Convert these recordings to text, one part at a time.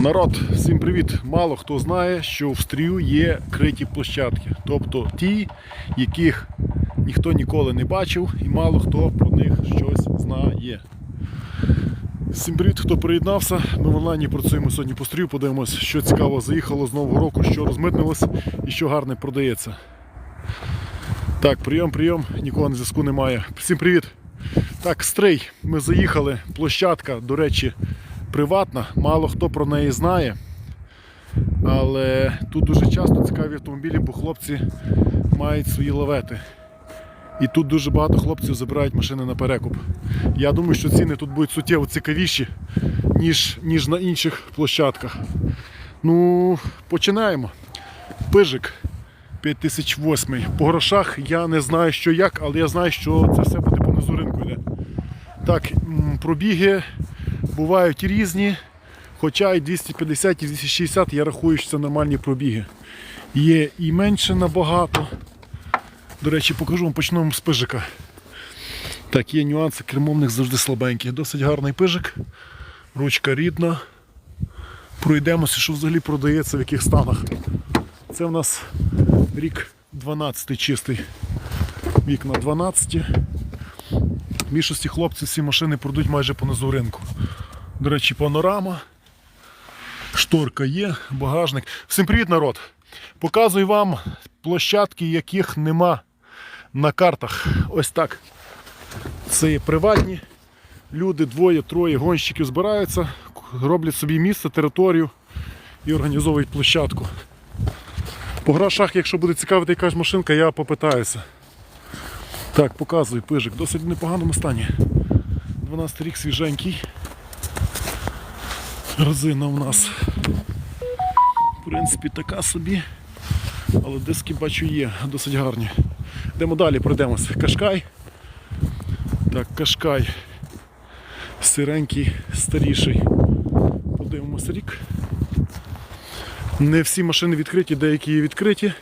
Народ, всім привіт! Мало хто знає, що в стрію є криті площадки, тобто ті, яких ніхто ніколи не бачив, і мало хто про них щось знає. Всім привіт, хто приєднався. Ми в онлайні працюємо сьогодні по стрію, подивимось, що цікаво заїхало з Нового року, що розмитнилось і що гарне продається. Так, прийом, прийом, нікого на зв'язку немає. Всім привіт! Так, стрий. Ми заїхали. Площадка, до речі, приватна, мало хто про неї знає. Але тут дуже часто цікаві автомобілі, бо хлопці мають свої лавети. І тут дуже багато хлопців забирають машини на перекуп. Я думаю, що ціни тут будуть суттєво цікавіші, ніж, ніж на інших площадках. Ну, починаємо. Пижик 5008. По грошах я не знаю, що як, але я знаю, що це все буде понизу ринку йде. Так, пробіги бувають різні, хоча і 250, і 260 я рахую, що це нормальні пробіги. Є і менше набагато. До речі, покажу вам почнемо з пижика. Так, є нюанси, кермовник завжди слабенький. Досить гарний пижик, ручка рідна. Пройдемося, що взагалі продається, в яких станах. Це в нас рік 12 чистий. Вікна 12. Більшості хлопців ці машини продають майже понизу ринку. До речі, панорама. Шторка є, багажник. Всім привіт, народ! Показую вам площадки, яких нема на картах. Ось так. Це є приватні. Люди, двоє, троє гонщиків збираються, роблять собі місце, територію і організовують площадку. По грошах, якщо буде цікавити якась машинка, я попитаюся. Так, показую пижик. Досить в непоганому стані. 12 рік свіженький. Резина у нас. В принципі, така собі. Але диски бачу є, досить гарні. Йдемо далі, пройдемося. Кашкай. Так, кашкай. Сиренький, старіший. Подивимося рік. Не всі машини відкриті, деякі є відкриті.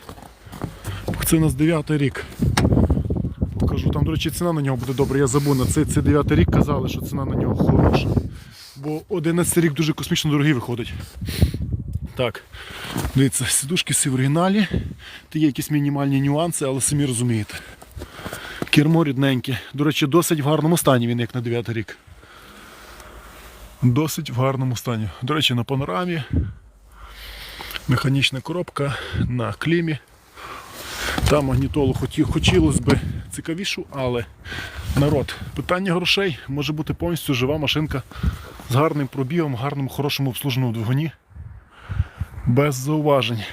Це у нас 9 рік. Покажу, там, до речі, ціна на нього буде добра. Я забув на це, це 9 рік казали, що ціна на нього хороша. Бо 11 рік дуже космічно дорогий виходить. Так, дивіться, сідушки всі в оригіналі. Та є якісь мінімальні нюанси, але самі розумієте. Кермо рідненьке. До речі, досить в гарному стані він, як на 9 рік. Досить в гарному стані. До речі, на панорамі. Механічна коробка на клімі. Там магнітолу хотілося б цікавішу, але народ, питання грошей може бути повністю жива машинка з гарним пробігом, гарним, хорошим обслуженому двигуні. Без зауважень.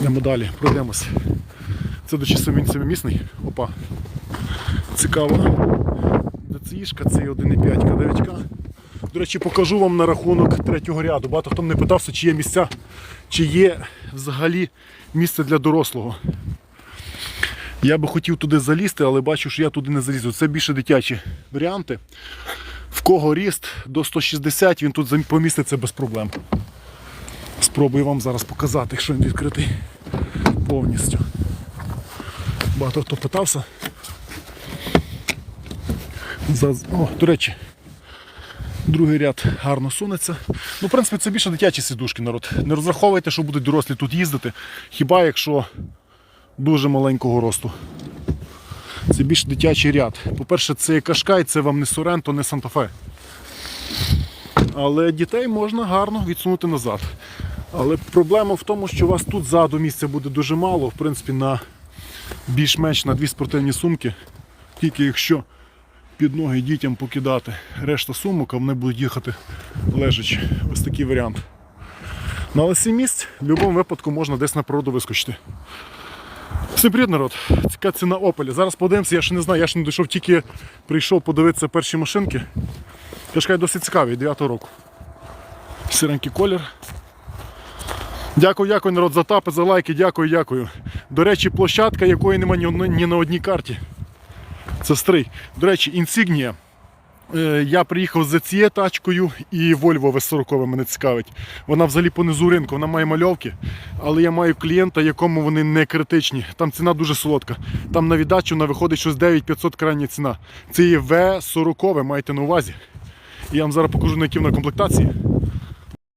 Йдемо далі, пройдемося. Це до часу він семимісний. Опа. Цікаво. ДЦІшка, це є 1,5 9К. До речі, покажу вам на рахунок третього ряду. Багато хто мене питався, чи є місця, чи є взагалі місце для дорослого. Я би хотів туди залізти, але бачу, що я туди не залізу. Це більше дитячі варіанти. В кого ріст до 160, він тут поміститься без проблем. Спробую вам зараз показати, якщо він відкритий повністю. Багато хто питався. За... О, до речі, другий ряд гарно сунеться. Ну, в принципі, це більше дитячі сідушки, народ. Не розраховуйте, що будуть дорослі тут їздити, хіба якщо дуже маленького росту. Це більш дитячий ряд. По-перше, це Кашкай, це вам не Соренто, не Санта-Фе. Але дітей можна гарно відсунути назад. Але проблема в тому, що у вас тут ззаду місця буде дуже мало, в принципі, на більш-менш на дві спортивні сумки. Тільки якщо під ноги дітям покидати решта сумок, а вони будуть їхати лежачи. Ось такий варіант. Але сім місць в будь-якому випадку можна десь на природу вискочити. Всім привіт, народ! Цікава ціна Opel. Зараз подивимося, я ще не знаю, я ще не дійшов, тільки прийшов подивитися перші машинки. Кашкай досить цікавий, 9 року. Сиренький колір. Дякую, дякую, народ, за тапи, за лайки, дякую, дякую. До речі, площадка, якої немає ні, на одній карті. Це стрий. До речі, інсігнія. Е, Я приїхав за цією тачкою і Volvo V40 мене цікавить. Вона взагалі понизу ринку, вона має мальовки, але я маю клієнта, якому вони не критичні. Там ціна дуже солодка. Там на віддачу вона виходить щось 9500 крайня ціна. Це є V40, маєте на увазі. Я вам зараз покажу, на які вона комплектації.